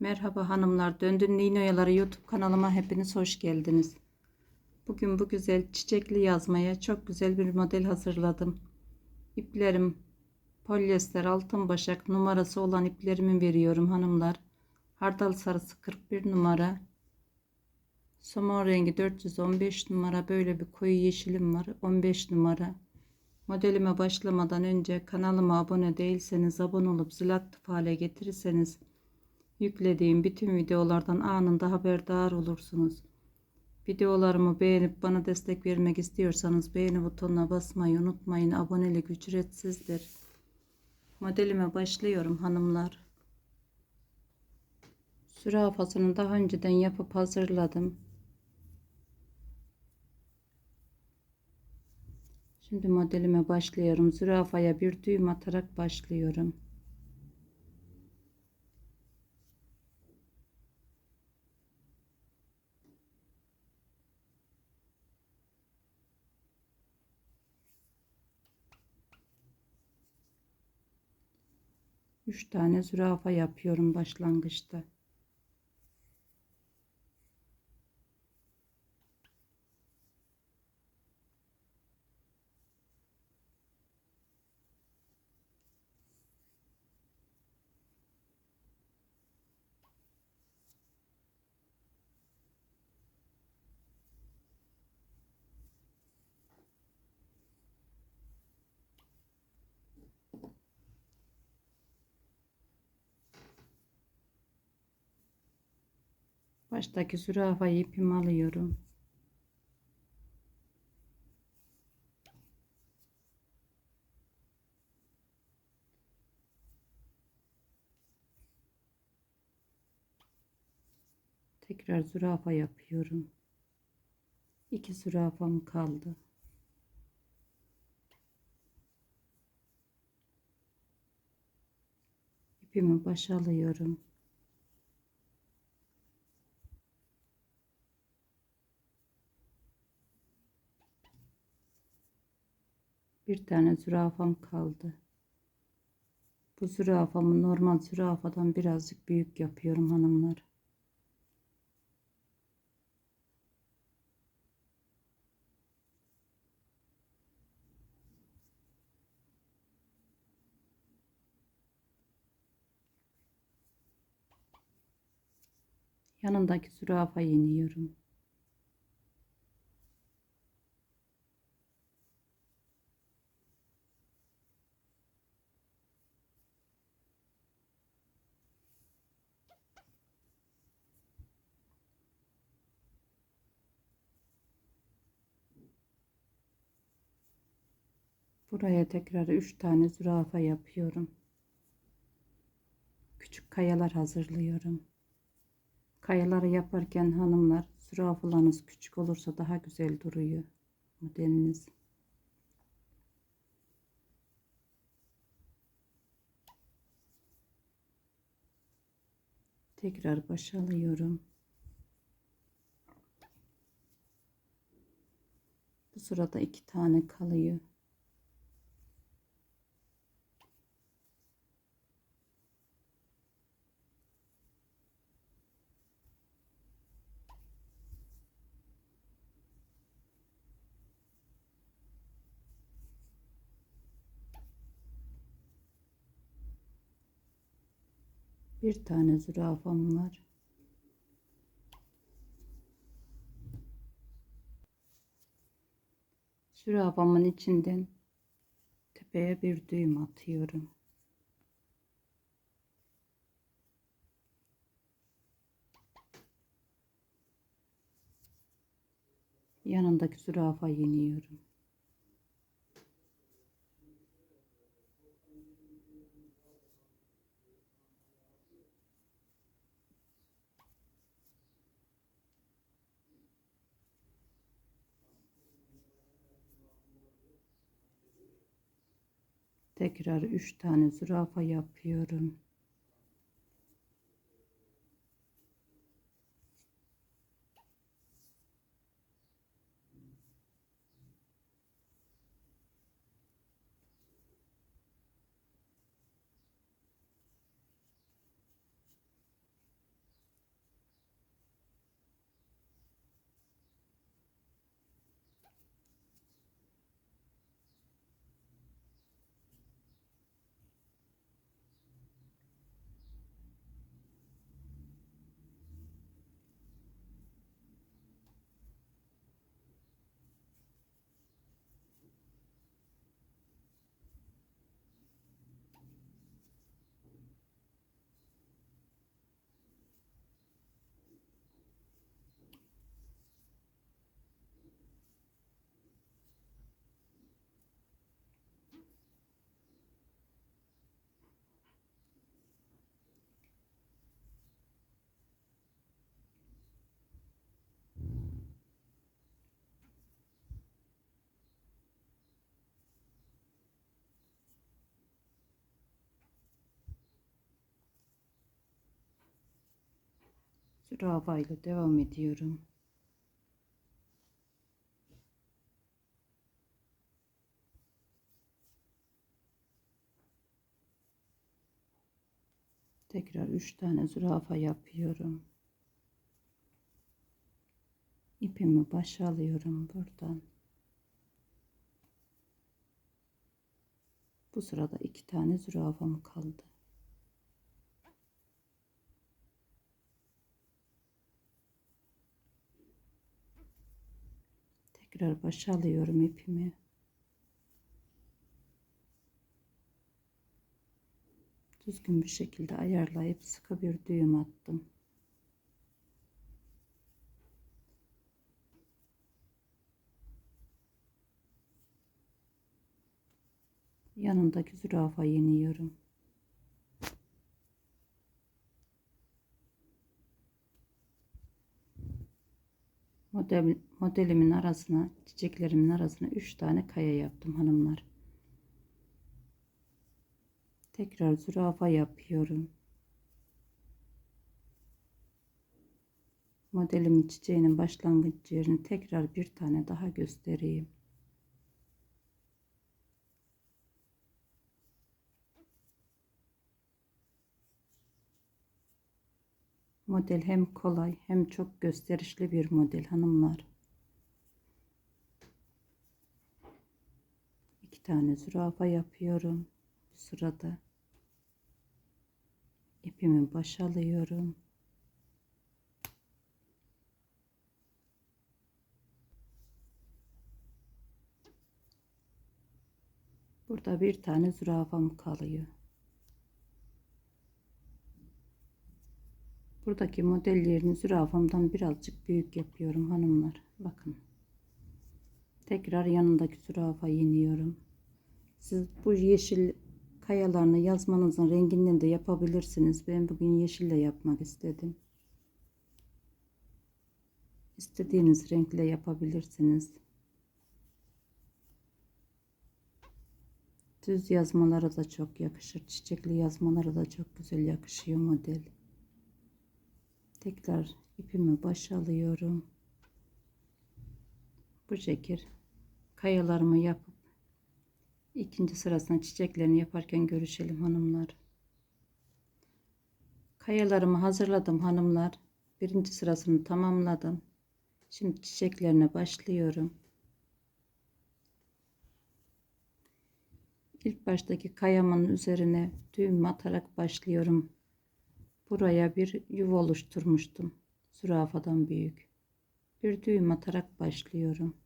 Merhaba hanımlar, Döndün Ninoyaları YouTube kanalıma hepiniz hoş geldiniz. Bugün bu güzel çiçekli yazmaya çok güzel bir model hazırladım. İplerim polyester altın başak numarası olan iplerimi veriyorum hanımlar. Hardal sarısı 41 numara. Somon rengi 415 numara böyle bir koyu yeşilim var 15 numara. Modelime başlamadan önce kanalıma abone değilseniz abone olup zil aktif hale getirirseniz yüklediğim bütün videolardan anında haberdar olursunuz. Videolarımı beğenip bana destek vermek istiyorsanız beğeni butonuna basmayı unutmayın. Abonelik ücretsizdir. Modelime başlıyorum hanımlar. Zürafasını daha önceden yapıp hazırladım. Şimdi modelime başlıyorum. Zürafaya bir düğüm atarak başlıyorum. Üç tane zürafa yapıyorum başlangıçta. Baştaki zürafayı ipimi alıyorum. Tekrar zürafa yapıyorum. İki zürafam kaldı. İpimi başa alıyorum. Bir tane zürafam kaldı. Bu zürafamı normal zürafadan birazcık büyük yapıyorum hanımlar. Yanındaki zürafayı iniyorum. Buraya tekrar 3 tane zürafa yapıyorum. Küçük kayalar hazırlıyorum. Kayaları yaparken hanımlar zürafalarınız küçük olursa daha güzel duruyor modeliniz. Tekrar başa alıyorum. Bu sırada iki tane kalıyor. Bir tane zürafam var. Zürafamın içinden tepeye bir düğüm atıyorum. Yanındaki zürafa iniyorum. Tekrar 3 tane zürafa yapıyorum. Zürafa ile devam ediyorum. Tekrar 3 tane zürafa yapıyorum. İpimi başa alıyorum buradan. Bu sırada iki tane zürafam kaldı. Tekrar başa alıyorum ipimi. Düzgün bir şekilde ayarlayıp sıkı bir düğüm attım. Yanındaki zürafa yeniyorum. Model, modelimin arasına, çiçeklerimin arasına 3 tane kaya yaptım hanımlar. Tekrar zürafa yapıyorum. Modelimin çiçeğinin başlangıç yerini tekrar bir tane daha göstereyim. Model hem kolay hem çok gösterişli bir model hanımlar. İki tane zürafa yapıyorum. Bu sırada ipimi baş alıyorum. Burada bir tane zürafam kalıyor. Buradaki model yerini zürafamdan birazcık büyük yapıyorum hanımlar. Bakın. Tekrar yanındaki zürafa iniyorum. Siz bu yeşil kayalarını yazmanızın renginden de yapabilirsiniz. Ben bugün yeşille yapmak istedim. İstediğiniz renkle yapabilirsiniz. Düz yazmalara da çok yakışır. Çiçekli yazmalara da çok güzel yakışıyor model. Tekrar ipimi başa alıyorum. Bu şekil kayalarımı yapıp ikinci sırasına çiçeklerini yaparken görüşelim hanımlar. Kayalarımı hazırladım hanımlar. Birinci sırasını tamamladım. Şimdi çiçeklerine başlıyorum. İlk baştaki kayamın üzerine düğüm atarak başlıyorum. Buraya bir yuva oluşturmuştum. Zürafadan büyük. Bir düğüm atarak başlıyorum.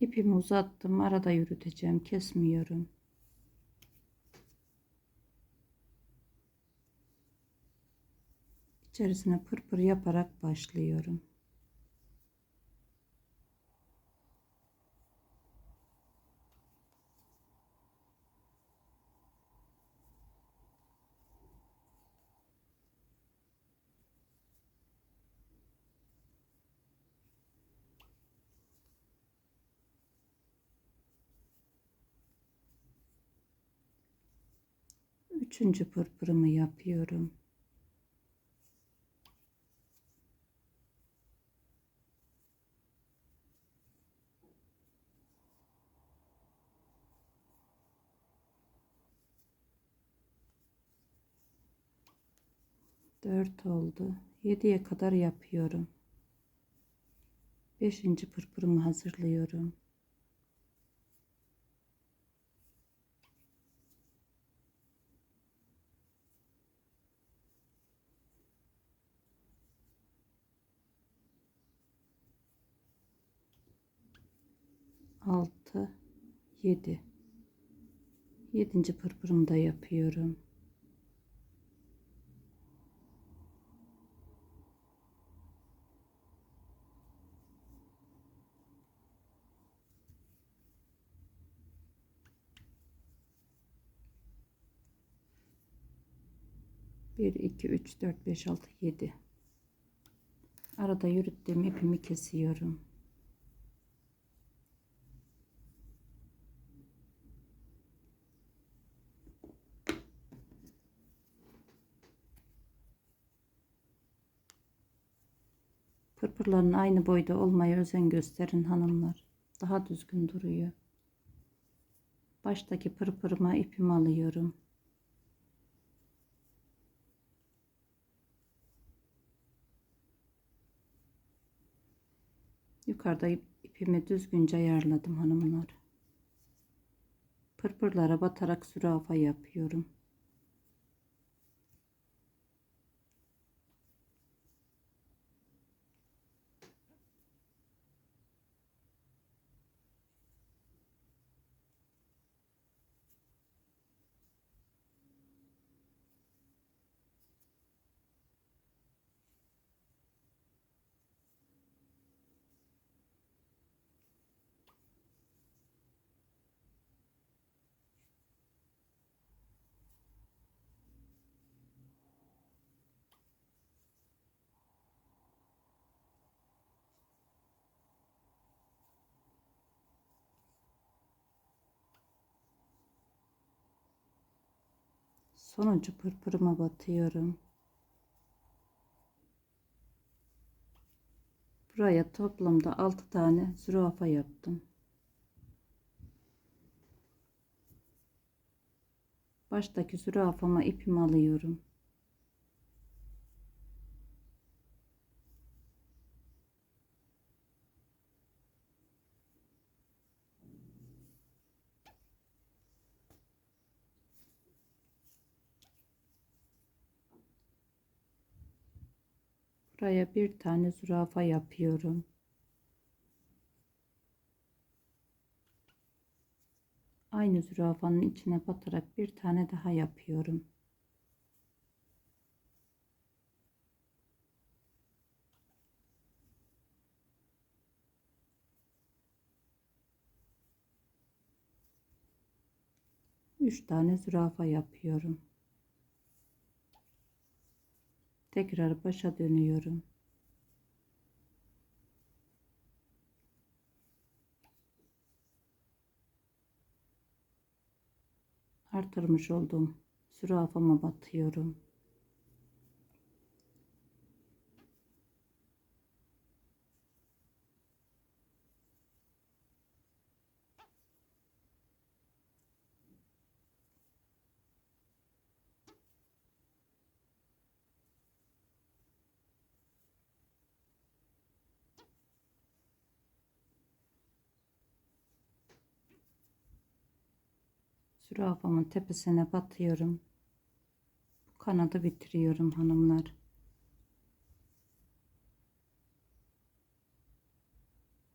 İpimi uzattım. Arada yürüteceğim. Kesmiyorum. İçerisine pırpır yaparak başlıyorum. Üçüncü pırpırımı yapıyorum. Dört oldu. Yediye kadar yapıyorum. Beşinci pırpırımı hazırlıyorum. Altı yedi yedinci pırpırımı da yapıyorum. Bir, iki, üç, dört, beş, altı, yedi. Arada yürüttüğüm ipimi kesiyorum. Pırpırların aynı boyda olmaya özen gösterin hanımlar. Daha düzgün duruyor. Baştaki pırpırıma ipimi alıyorum. Yukarıda ip- ipimi düzgünce ayarladım hanımlar. Pırpırlara batarak zürafa yapıyorum. Sonuncu pırpırıma batıyorum. Buraya toplamda 6 tane zürafa yaptım. Baştaki zürafama ipimi alıyorum. Buraya bir tane zürafa yapıyorum. Aynı zürafanın içine batarak bir tane daha yapıyorum. Üç tane zürafa yapıyorum. Tekrar başa dönüyorum. Artırmış olduğum zürafama batıyorum. Zürafamın tepesine batıyorum. Bu kanadı bitiriyorum hanımlar.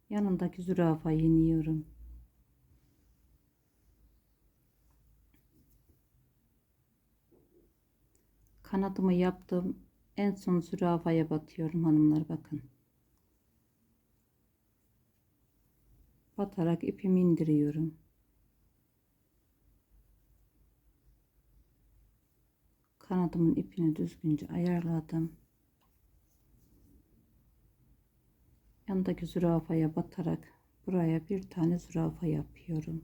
Yanındaki zürafayı iniyorum. Kanadımı yaptım. En son zürafaya batıyorum hanımlar bakın. Batarak ipimi indiriyorum. Kanadımın ipini düzgünce ayarladım. Yanındaki zürafaya batarak buraya bir tane zürafa yapıyorum.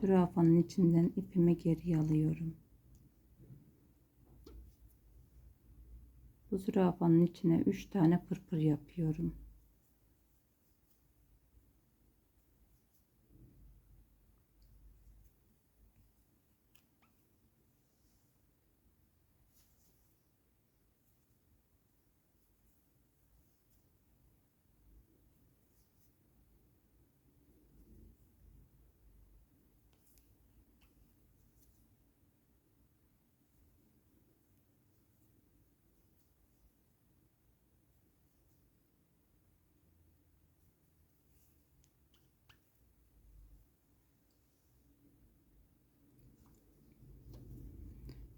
Zürafanın içinden ipimi geri alıyorum. Bu zürafanın içine 3 tane pırpır yapıyorum.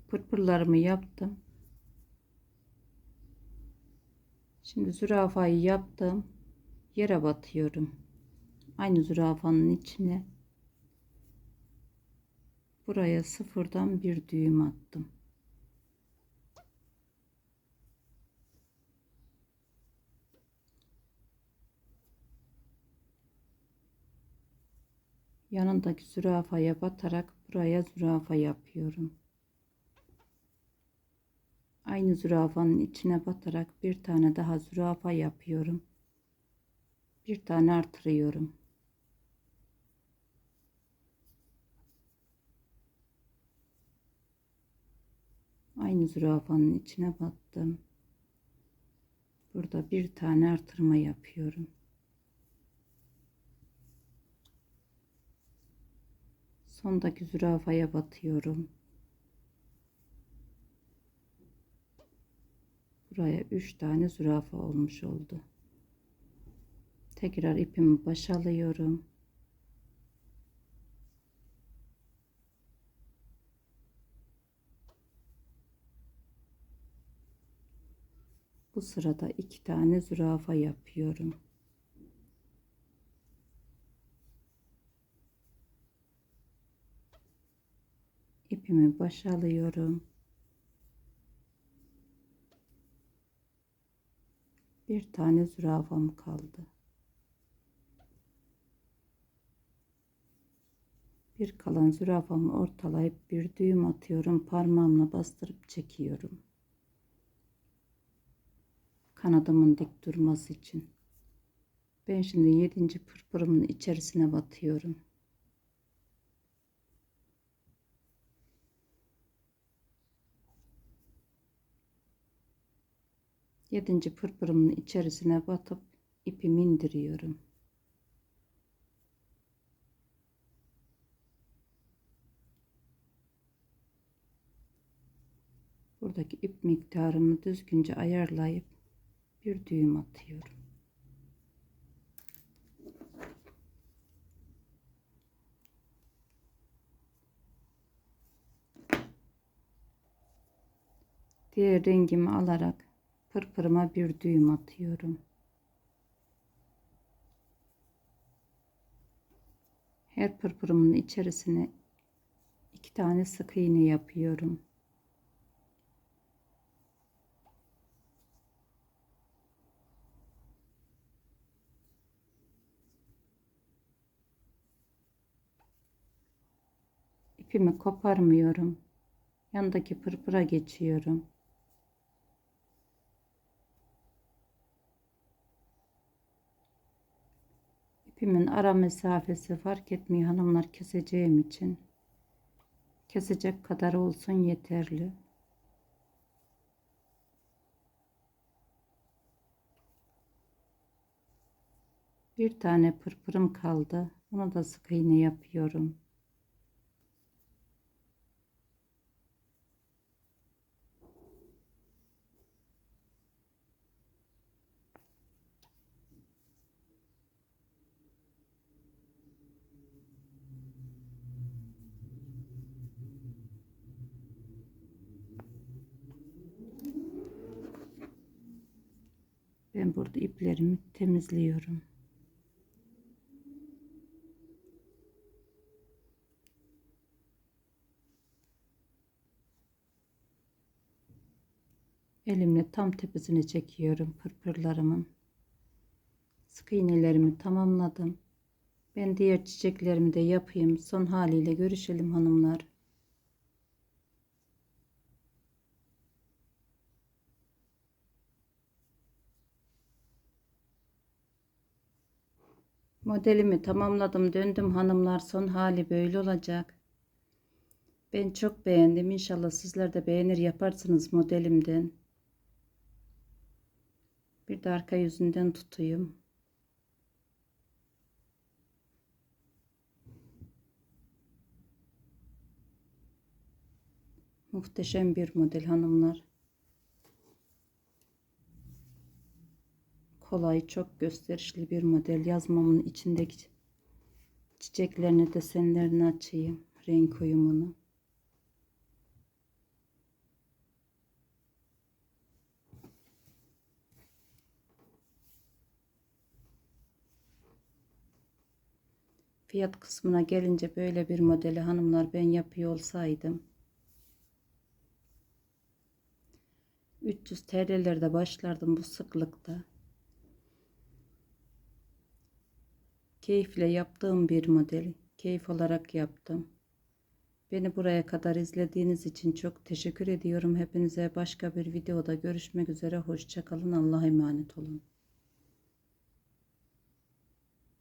Pırpırlarımı yaptım. Şimdi zürafayı yaptım. Yere batıyorum. Aynı zürafanın içine buraya sıfırdan bir düğüm attım. Yanındaki zürafaya batarak buraya zürafa yapıyorum. Aynı zürafanın içine batarak bir tane daha zürafa yapıyorum. Bir tane artırıyorum. Aynı zürafanın içine battım. Burada bir tane artırma yapıyorum. Sondaki zürafaya batıyorum. Buraya 3 tane zürafa olmuş oldu. Tekrar ipimi başa alıyorum. Bu sırada iki tane zürafa yapıyorum. İpimi başa alıyorum. Bir tane zürafam kaldı. Bir kalan zürafamı ortalayıp bir düğüm atıyorum. Parmağımla bastırıp çekiyorum. Kanadımın dik durması için. Ben şimdi yedinci pırpırımın içerisine batıyorum. Yedinci pırpırımın içerisine batıp ipimi indiriyorum. Buradaki ip miktarımı düzgünce ayarlayıp bir düğüm atıyorum. Diğer rengimi alarak pırpırıma bir düğüm atıyorum. Her pırpırımın içerisine iki tane sık iğne yapıyorum. İpimi koparmıyorum. Yandaki pırpıra geçiyorum. İpimin ara mesafesi fark etmiyor hanımlar keseceğim için. Kesecek kadar olsun yeterli. Bir tane pırpırım kaldı. Onu da sık iğne yapıyorum. Ben burada iplerimi temizliyorum. Elimle tam tepesine çekiyorum pırpırlarımın. Sık iğnelerimi tamamladım. Ben diğer çiçeklerimi de yapayım. Son haliyle görüşelim hanımlar. Modelimi tamamladım. Döndüm hanımlar. Son hali böyle olacak. Ben çok beğendim. İnşallah sizler de beğenir yaparsınız modelimden. Bir de arka yüzünden tutayım. Muhteşem bir model hanımlar. Kolay, çok gösterişli bir model. Yazmamın içindeki çiçeklerini, desenlerini açayım. Renk uyumunu. Fiyat kısmına gelince böyle bir modeli hanımlar ben yapıyor olsaydım 300 TL'lerde başlardım bu sıklıkta. Keyifle yaptığım bir model. Keyif olarak yaptım. Beni buraya kadar izlediğiniz için çok teşekkür ediyorum. Hepinize başka bir videoda görüşmek üzere. Hoşçakalın. Allah'a emanet olun.